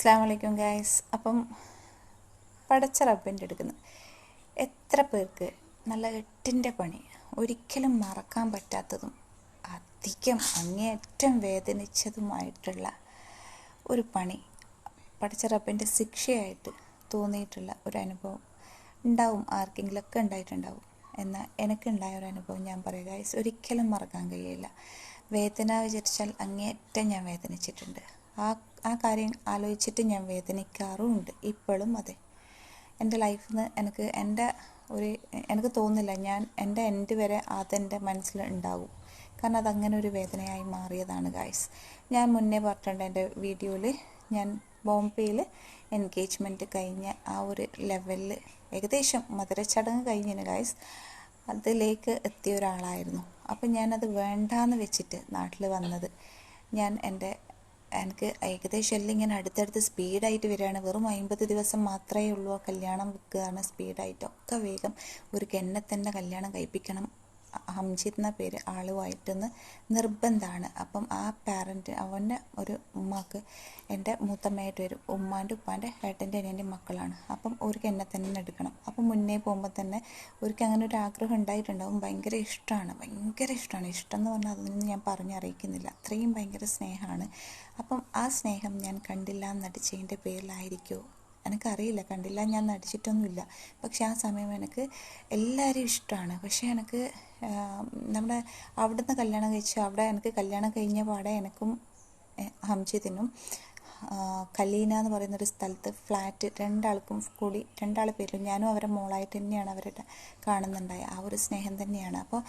അസ്സാം ഗായ്സ്. അപ്പം പടച്ച റബ്ബിന്റെ എടുക്കുന്നത് എത്ര പേർക്ക് നല്ല എട്ടിന്റെ പണി ഒരിക്കലും മറക്കാൻ പറ്റാത്തതും അധികം അങ്ങേയറ്റം വേദനിച്ചതുമായിട്ടുള്ള ഒരു പണി പടച്ച റബ്ബിന്റെ ശിക്ഷയായിട്ട് തോന്നിയിട്ടുള്ള ഒരു അനുഭവം ഉണ്ടാവും ആർക്കെങ്കിലൊക്കെ ഉണ്ടായിട്ടുണ്ടാവും. എന്നാൽ എനിക്കുണ്ടായ ഒരു അനുഭവം ഞാൻ പറയുക ഗായ്സ് ഒരിക്കലും മറക്കാൻ കഴിയില്ല. വേദന വിചാരിച്ചാൽ അങ്ങേയറ്റം ഞാൻ വേദനിച്ചിട്ടുണ്ട്. ആ ആ കാര്യം ആലോചിച്ചിട്ട് ഞാൻ വേദനിക്കാറുമുണ്ട്. ഇപ്പോഴും അതെ. എന്റെ ലൈഫിൽ നിന്ന് എനിക്ക് എന്റെ ഒരു എനിക്ക് തോന്നുന്നില്ല ഞാൻ എന്റെ എൻഡ് വരെ അതെന്റെ മനസ്സിൽ ഉണ്ടാവും. കാരണം അതങ്ങനെ ഒരു വേദനയായി മാറിയതാണ് ഗായ്സ് ഞാൻ മുന്നേ പറഞ്ഞിട്ടുണ്ട് എന്റെ വീഡിയോയിൽ ഞാൻ ബോംബെയിൽ എൻഗേജ്മെന്റ് കഴിഞ്ഞ ആ ഒരു ലെവലിൽ ഏകദേശം മധുരച്ചടങ്ങ് കഴിഞ്ഞതിന് ഗായ്സ് അതിലേക്ക് എത്തിയ ഒരാളായിരുന്നു. അപ്പം ഞാനത് വേണ്ടാന്ന് വെച്ചിട്ട് നാട്ടിൽ വന്നത് ഞാൻ എന്റെ എനിക്ക് ഏകദേശം എല്ലാം ഇങ്ങനെ അടുത്തടുത്ത് സ്പീഡായിട്ട് വരികയാണ്. വെറും അമ്പത് ദിവസം മാത്രമേ ഉള്ളൂ ആ കല്യാണം വെക്കുകയാണ് സ്പീഡായിട്ട്. ഒക്കെ വേഗം ഒരു എന്നെ തന്നെ കല്യാണം കഴിപ്പിക്കണം. ഹംജിത് എന്ന പേര് ആളുമായിട്ടെന്ന് നിർബന്ധമാണ് അപ്പം ആ പാരന്റ് അവന്റെ ഒരു ഉമ്മാക്ക് എന്റെ മൂത്തമ്മയായിട്ട് വരും ഉമ്മാന്റെ ഉപ്പാന്റെ ഏട്ടന്റെ അനിയന്റെ മക്കളാണ് അപ്പം അവർക്ക് എന്നെ തന്നെ എടുക്കണം അപ്പം മുന്നേ പോകുമ്പോൾ തന്നെ അവർക്ക് അങ്ങനെ ഒരു ആഗ്രഹം ഉണ്ടായിട്ടുണ്ടാവും ഭയങ്കര ഇഷ്ടമാണ് ഭയങ്കര ഇഷ്ടമാണ് ഇഷ്ടം എന്ന് പറഞ്ഞാൽ അതൊന്നും ഞാൻ പറഞ്ഞറിയിക്കുന്നില്ല അത്രയും ഭയങ്കര സ്നേഹമാണ് അപ്പം ആ സ്നേഹം ഞാൻ കണ്ടില്ല എന്നടിച്ചതിന്റെ പേരിലായിരിക്കുമോ എനിക്കറിയില്ല കണ്ടില്ല ഞാൻ നടിച്ചിട്ടൊന്നുമില്ല. പക്ഷെ ആ സമയം എനിക്ക് എല്ലാവരും ഇഷ്ടമാണ്. പക്ഷെ എനിക്ക് നമ്മുടെ അവിടുന്ന് കല്യാണം കഴിച്ചു അവിടെ എനിക്ക് കല്യാണം കഴിഞ്ഞ പാടെ എനിക്കും ഹംജിതിനും കലീന എന്ന് പറയുന്നൊരു സ്ഥലത്ത് ഫ്ലാറ്റ് രണ്ടാൾക്കും കൂടി രണ്ടാൾ പേരിലും ഞാനും അവരെ മോളായിട്ട് തന്നെയാണ് അവരെ കാണുന്നുണ്ടായത് ആ ഒരു സ്നേഹം തന്നെയാണ്. അപ്പോൾ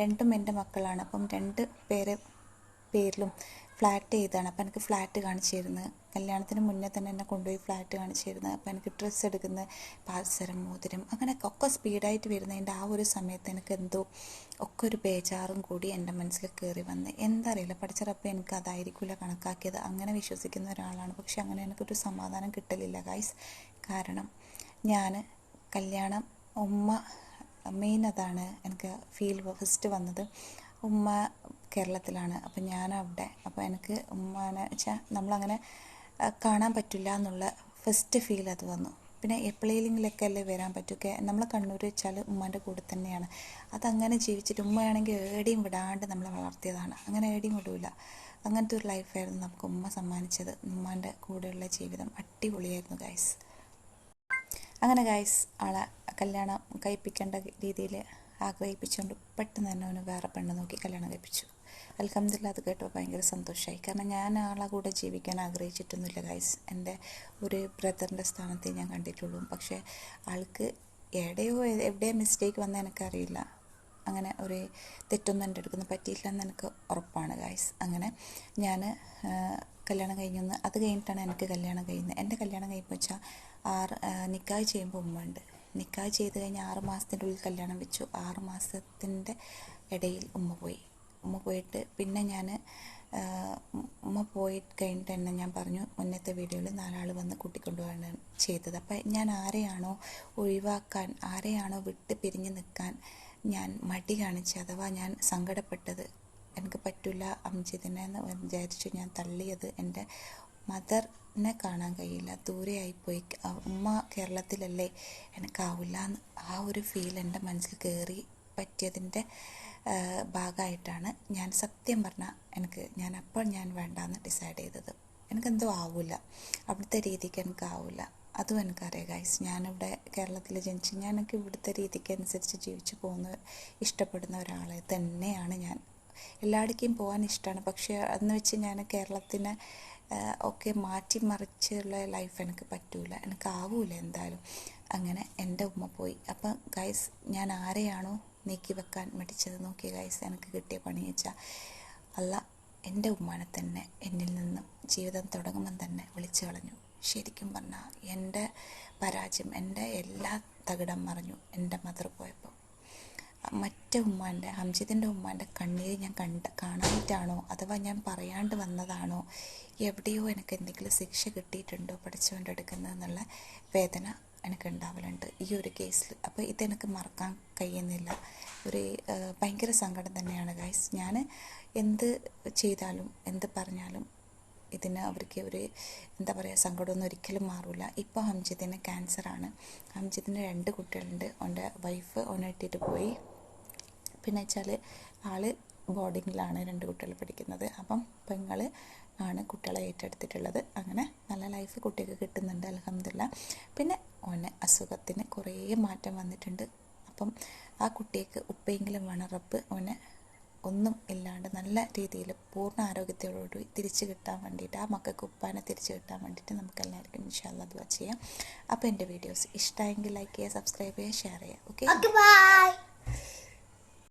രണ്ടും എന്റെ മക്കളാണ്. അപ്പം രണ്ട് പേരെ പേരിലും ഫ്ലാറ്റ് ചെയ്താണ് അപ്പോൾ എനിക്ക് ഫ്ലാറ്റ് കാണിച്ചു തരുന്നത്. കല്യാണത്തിന് മുന്നേ തന്നെ എന്നെ കൊണ്ടുപോയി ഫ്ലാറ്റ് കാണിച്ചു തരുന്നത്. എനിക്ക് ഡ്രസ്സ് എടുക്കുന്ന പാൽസരം മോതിരം അങ്ങനെ ഒക്കെ സ്പീഡായിട്ട് വരുന്നതിന്റെ ആ ഒരു സമയത്ത് എനിക്ക് എന്തോ ഒക്കെ ഒരു ബേജാറും കൂടി എന്റെ മനസ്സിൽ കയറി വന്ന്. എന്തറിയില്ല പഠിച്ചറപ്പം എനിക്ക് അതായിരിക്കില്ല കണക്കാക്കിയത്. അങ്ങനെ വിശ്വസിക്കുന്ന ഒരാളാണ്. പക്ഷെ അങ്ങനെ എനിക്കൊരു സമാധാനം കിട്ടലില്ല ഗൈസ് കാരണം ഞാൻ കല്യാണം ഉമ്മ മെയിൻ അതാണ് എനിക്ക് ഫീൽ ഫസ്റ്റ് വന്നത്. ഉമ്മ കേരളത്തിലാണ്. അപ്പം ഞാനവിടെ അപ്പോൾ എനിക്ക് ഉമ്മാനെ വെച്ചാൽ നമ്മളങ്ങനെ കാണാൻ പറ്റില്ല എന്നുള്ള ഫസ്റ്റ് ഫീൽ അത് വന്നു. പിന്നെ എപ്പോഴെങ്കിലൊക്കെ അല്ലേ വരാൻ പറ്റുമൊക്കെ നമ്മൾ കണ്ണൂർ വെച്ചാൽ ഉമ്മാന്റെ കൂടെ തന്നെയാണ്. അതങ്ങനെ ജീവിച്ചിട്ട് ഉമ്മയാണെങ്കിൽ ഏടിയും വിടാണ്ട് നമ്മളെ വളർത്തിയതാണ്. അങ്ങനെ ഏടിയും വിടൂല. അങ്ങനത്തെ ഒരു ലൈഫായിരുന്നു നമുക്ക് ഉമ്മ സമ്മാനിച്ചത്. ഉമ്മാന്റെ കൂടെയുള്ള ജീവിതം അടിപൊളിയായിരുന്നു ഗൈസ് അങ്ങനെ ഗൈസ് ആളെ കല്യാണം കഴിപ്പിക്കേണ്ട രീതിയിൽ ആഗ്രഹിപ്പിച്ചുകൊണ്ട് പെട്ടെന്ന് തന്നെ അവന് വേറെ പെണ്ണ് നോക്കി കല്യാണം കഴിപ്പിച്ചു. അൽഹംദില്ല അത് കേട്ടോ ഭയങ്കര സന്തോഷമായി കാരണം ഞാൻ ആളെ കൂടെ ജീവിക്കാൻ ആഗ്രഹിച്ചിട്ടൊന്നുമില്ല ഗൈസ് എന്റെ ഒരു ബ്രദറിന്റെ സ്ഥാനത്തെ ഞാൻ കണ്ടിട്ടുള്ളൂ. പക്ഷേ ആൾക്ക് എവിടെയോ എവിടെ മിസ്റ്റേക്ക് വന്ന എനിക്കറിയില്ല. അങ്ങനെ ഒരു തെറ്റൊന്നും എന്റെ അടുക്കുന്ന പറ്റിയില്ല എന്ന് എനിക്ക് ഉറപ്പാണ് ഗൈസ് അങ്ങനെ ഞാൻ കല്യാണം കഴിഞ്ഞൊന്ന് അത് കഴിഞ്ഞിട്ടാണ് എനിക്ക് കല്യാണം കഴിയുന്നത്. എന്റെ കല്യാണം കഴിയുമ്പോൾ വെച്ചാൽ ആറ് നിക്കാഹ് ചെയ്യുമ്പോൾ ഉമ്മ ഉണ്ട് നിക്കാഹ് ചെയ്ത് കഴിഞ്ഞ് ആറ് മാസത്തിന്റെ ഉള്ളിൽ കല്യാണം വെച്ചു. ആറ് മാസത്തിന്റെ ഇടയിൽ ഉമ്മ പോയി. ഉമ്മ പോയിട്ട് പിന്നെ ഞാൻ ഉമ്മ പോയി കഴിഞ്ഞിട്ട് തന്നെ ഞാൻ പറഞ്ഞു മുന്നത്തെ വീഡിയോയിൽ നാലാൾ വന്ന് കൂട്ടിക്കൊണ്ടുപോകാണ് ചെയ്തത്. അപ്പം ഞാൻ ആരെയാണോ ഒഴിവാക്കാൻ ആരെയാണോ വിട്ട് പിരിഞ്ഞ് നിൽക്കാൻ ഞാൻ മടി കാണിച്ച് അഥവാ ഞാൻ സങ്കടപ്പെട്ടത് എനിക്ക് പറ്റില്ല അംജിതിനെ എന്ന് വിചാരിച്ചു ഞാൻ തള്ളിയത് എന്റെ മദറിനെ കാണാൻ കഴിയില്ല. ദൂരെയായിപ്പോയി ഉമ്മ കേരളത്തിലല്ലേ എനിക്കാവില്ല ആ ഒരു ഫീൽ എന്റെ മനസ്സിൽ കയറി പറ്റിയതിന്റെ ഭാഗമായിട്ടാണ് ഞാൻ സത്യം പറഞ്ഞാൽ എനിക്ക് ഞാൻ അപ്പോൾ ഞാൻ വേണ്ടാന്ന് ഡിസൈഡ് ചെയ്തത്. എനിക്കെന്തോ ആവില്ല അവിടുത്തെ രീതിക്ക് എനിക്ക് ആവില്ല അതും എനിക്കറിയാം ഗൈസ് ഞാനിവിടെ കേരളത്തിൽ ജനിച്ച് ഞാനൊക്കെ ഇവിടുത്തെ രീതിക്ക് അനുസരിച്ച് ജീവിച്ചു പോകുന്ന ഇഷ്ടപ്പെടുന്ന ഒരാളെ തന്നെയാണ് ഞാൻ. എല്ലായിടേക്കും പോകാൻ ഇഷ്ടമാണ് പക്ഷേ അന്ന് വെച്ച് ഞാൻ കേരളത്തിനെ ഒക്കെ മാറ്റി മറിച്ചുള്ള ലൈഫ് എനിക്ക് പറ്റൂല. എനിക്ക് ആവൂല എന്തായാലും. അങ്ങനെ എന്റെ ഉമ്മ പോയി. അപ്പം ഗൈസ് ഞാൻ ആരെയാണോ നീക്കി വെക്കാൻ മടിച്ചത്. നോക്കിയ ഗൈസ് എനിക്ക് കിട്ടിയ പണി വെച്ചാൽ അല്ല എന്റെ ഉമ്മാനെ തന്നെ എന്നിൽ നിന്നും ജീവിതം തുടങ്ങുമ്പം തന്നെ വിളിച്ചു കളഞ്ഞു. ശരിക്കും പറഞ്ഞാൽ എന്റെ പരാജയം എന്റെ എല്ലാ തകിടം മറിഞ്ഞു എന്റെ മദർ പോയപ്പോൾ മറ്റേ ഉമ്മാന്റെ ഹംജിദിന്റെ ഉമ്മാന്റെ കണ്ണീര് ഞാൻ കണ്ട കാണാനിട്ടാണോ അഥവാ ഞാൻ പറയാണ്ട് വന്നതാണോ? എവിടെയോ എനിക്ക് എന്തെങ്കിലും ശിക്ഷ കിട്ടിയിട്ടുണ്ടോ പഠിച്ചുകൊണ്ട് എടുക്കുന്നതെന്നുള്ള വേദന എനിക്ക് ഉണ്ടാവലുണ്ട് ഈ ഒരു കേസിൽ അപ്പോൾ ഇതെനിക്ക് മറക്കാൻ കഴിയുന്നില്ല. ഒരു ഭയങ്കര സങ്കടം തന്നെയാണ് ഗൈസ് ഞാൻ എന്ത് ചെയ്താലും എന്ത് പറഞ്ഞാലും ഇതിന് അവർക്ക് ഒരു എന്താ പറയുക സങ്കടമൊന്നും ഒരിക്കലും മാറില്ല ഇപ്പോൾ ഹംജിത്തിന് ക്യാൻസറാണ്. ഹംജിത്തിന് രണ്ട് കുട്ടികളുണ്ട്. അവന്റെ വൈഫ് ഒന്നിട്ടിട്ട് പോയി. പിന്നെ വെച്ചാൽ ആൾ ബോർഡിങ്ങിലാണ് രണ്ട് കുട്ടികൾ പഠിക്കുന്നത്. അപ്പം പെങ്ങൾ ആണ് കുട്ടികളെ ഏറ്റെടുത്തിട്ടുള്ളത്. അങ്ങനെ നല്ല ലൈഫ് കുട്ടികൾക്ക് കിട്ടുന്നുണ്ട് അലഹമില്ല പിന്നെ ഓന് അസുഖത്തിന് കുറേ മാറ്റം വന്നിട്ടുണ്ട്. അപ്പം ആ കുട്ടിക്ക് ഉപ്പയെങ്കിലും വേണം റബ്ബ് ഓനെ ഒന്നും ഇല്ലാണ്ട് നല്ല രീതിയിൽ പൂർണ ആരോഗ്യത്തോടുകൂടി തിരിച്ചു കിട്ടാൻ വേണ്ടിയിട്ട് ആ മക്കൾക്ക് ഉപ്പാനെ തിരിച്ചു കിട്ടാൻ വേണ്ടിയിട്ട് നമുക്ക് എല്ലാവർക്കും ഇൻഷാല്ല ദുവാ ചെയ്യാം. അപ്പോൾ എന്റെ വീഡിയോസ് ഇഷ്ടമായെങ്കിൽ ലൈക്ക് ചെയ്യുക സബ്സ്ക്രൈബ് ചെയ്യുക ഷെയർ ചെയ്യുക. Okay bye.